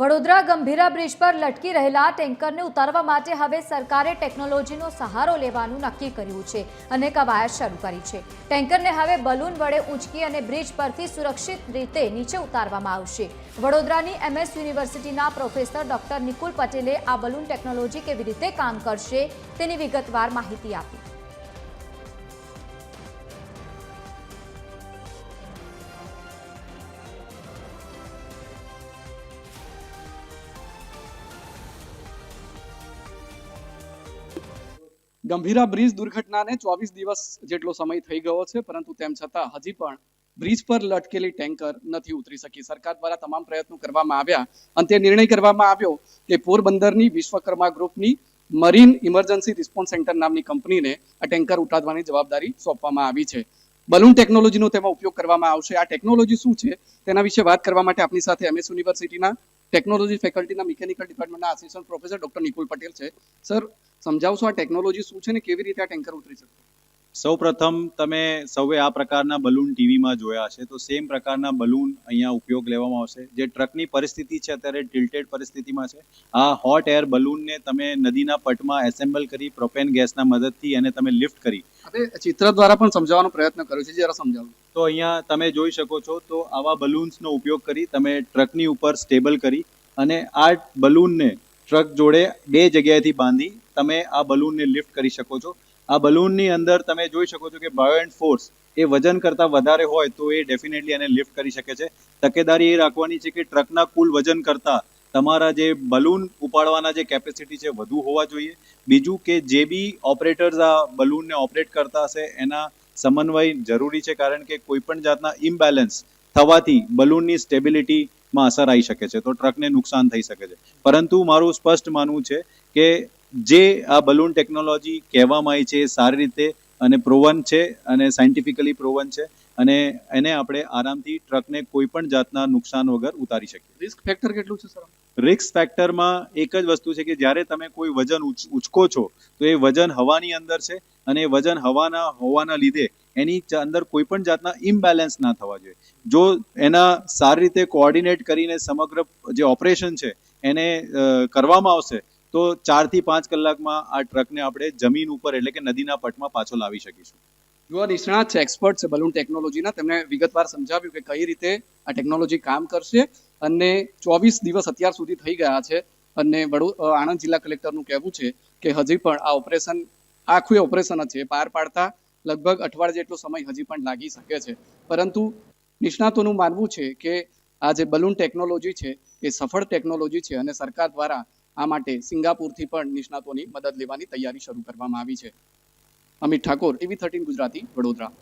Vadodara Gambhira bridge પર લટકી રહેલા ટેન્કરને ઉતારવા માટે હવે સરકારે ટેકનોલોજીનો સહારો લેવાનું નક્કી કર્યું છે. અને કવાયત શરૂ કરી છે. ટેન્કરને હવે બલૂન વડે ઊંચકી અને બ્રિજ પરથી સુરક્ષિત રીતે નીચે ઉતારવામાં આવશે. વડોદરાની એમએસ યુનિવર્સિટીના પ્રોફેસર ડોક્ટર નિકુલ પટેલે આ બલૂન ટેકનોલોજી કેવી રીતે કામ કરશે તેની વિગતવાર માહિતી આપી. ગંભીરા બ્રિજ દુર્ઘટનાને ચોવીસ દિવસ જેટલો સમય થઈ ગયો છે, પરંતુ તેમ છતાં હજી પણ બ્રિજ પર લટકેલી ટેન્કર નથી ઉતરી શકી. સરકાર દ્વારા તમામ પ્રયત્નો કરવામાં આવ્યા અને તે નિર્ણય કરવામાં આવ્યો કે પોરબંદરની વિશ્વકર્મા ગ્રુપની મરીન ઇમરજન્સી રિસ્પોન્સ સેન્ટર નામની કંપનીને આ ટેન્કર ઉઠાડવાની જવાબદારી સોંપવામાં આવી છે. બલૂન ટેકનોલોજીનો તેમાં ઉપયોગ કરવામાં આવશે. આ ટેકનોલોજી શું છે તેના વિશે વાત કરવા માટે આપની સાથે એમએસ યુનિવર્સિટીના ટેકનોલોજી ફેકલ્ટીના mechanical ડિપાર્ટમેન્ટના assistant professor doctor Nikul Patel છે. સર સમજાવશો આ ટેકનોલોજી શું છે ને, કેવી રીતે આ ટેન્કર ઉતરી શકે? સૌ પ્રથમ તમે સૌએ આ પ્રકારના બલૂન ટીવીમાં જોયા છે તો સેમ પ્રકારના બલૂન અહીંયા ઉપયોગ લેવામાં આવશે. જે ટ્રકની પરિસ્થિતિ છે અત્યારે ટિલ્ટેડ પરિસ્થિતિમાં છે. આ હોટ એર બલૂનને તમે નદીના પટમાં એસેમ્બલ કરી પ્રોપેન ગેસના મદદથી એને તમે લિફ્ટ કરી. આપણે ચિત્ર દ્વારા પણ સમજાવવાનો પ્રયત્ન કર્યો છે જરા સમજાવો. તો અહીંયા તમે જોઈ શકો છો તો આવા બલૂન્સનો ઉપયોગ કરી તમે ટ્રકની ઉપર સ્ટેબલ કરી અને આ બલૂનને ટ્રક જોડે બે જગ્યાએથી બાંધી તમે આ બલૂનને લિફ્ટ કરી શકો છો. આ બલૂનની અંદર તમે જોઈ શકો છો કે બાયોએન્ટ ફોર્સ એ વજન કરતાં વધારે હોય તો એ ડેફિનેટલી એને લિફ્ટ કરી શકે છે. તકેદારી એ રાખવાની છે કે ટ્રકના કુલ વજન કરતાં તમારા જે બલૂન ઉપાડવાના જે કેપેસિટી છે વધુ હોવા જોઈએ. બીજું કે જે બી ઓપરેટર્સ આ બલૂનને ઓપરેટ કરતા હશે એના સમન્વય જરૂરી છે કારણ કે કોઈ પણ જાતના ઇમ્બેલેન્સ થવાથી બલૂનની સ્ટેબિલિટીમાં અસર આવી શકે છે તો ટ્રકને નુકસાન થઈ શકે છે. પરંતુ મારું સ્પષ્ટ માનવું છે કે જે આ બલૂન ટેકનોલોજી કહેવામાં આવી છે એ સારી રીતે અને પ્રોવન છે અને સાયન્ટિફિકલી પ્રોવન છે અને એને આપણે આરામથી ટ્રકને કોઈ પણ જાતના નુકસાન વગર ઉતારી શકીએ. રિસ્ક ફેક્ટર કેટલું છે સર? રિસ્ક ફેક્ટરમાં એક જ વસ્તુ છે કે જ્યારે તમે કોઈ વજન ઉચ- ઉચકો છો તો એ વજન હવાની અંદર છે અને એ વજન હવાના હોવાના લીધે એની અંદર કોઈ પણ જાતના ઇમ્બેલેન્સ ના થવા જોઈએ. જો એના સારી રીતે કોઓર્ડિનેટ કરીને સમગ્ર જે ઓપરેશન છે એને કરવામાં આવશે તો ચારથી પાંચ કલાકમાં આ ટ્રકને આપણે જમીન ઉપર એટલે કે નદીના પટમાં પાછો લાવી શકીશું. આ નિષ્ણાત છે, એક્સપર્ટ છે બલૂન ટેકનોલોજીના. તેમણે વિગતવાર સમજાવ્યું કે કઈ રીતે આ ટેકનોલોજી કામ કરશે અને ચોવીસ દિવસ અત્યાર સુધી થઈ ગયા છે અને વડો આણંદ જિલ્લા કલેક્ટરનું કહેવું છે કે હજી પણ આ ઓપરેશન, આખું ઓપરેશન જ છે પાર પાડતા લગભગ અઠવાડિયા જેટલો સમય હજી પણ લાગી શકે છે. પરંતુ નિષ્ણાતોનું માનવું છે કે આ જે બલૂન ટેકનોલોજી છે, એ સફળ ટેકનોલોજી છે અને સરકાર દ્વારા આ માટે સિંગાપુરથી પણ નિષ્ણાતોની મદદ લેવાની તૈયારી શરૂ કરવામાં આવી છે. અમિત ઠાકોર એવી થર્ટીન ગુજરાતી, વડોદરા.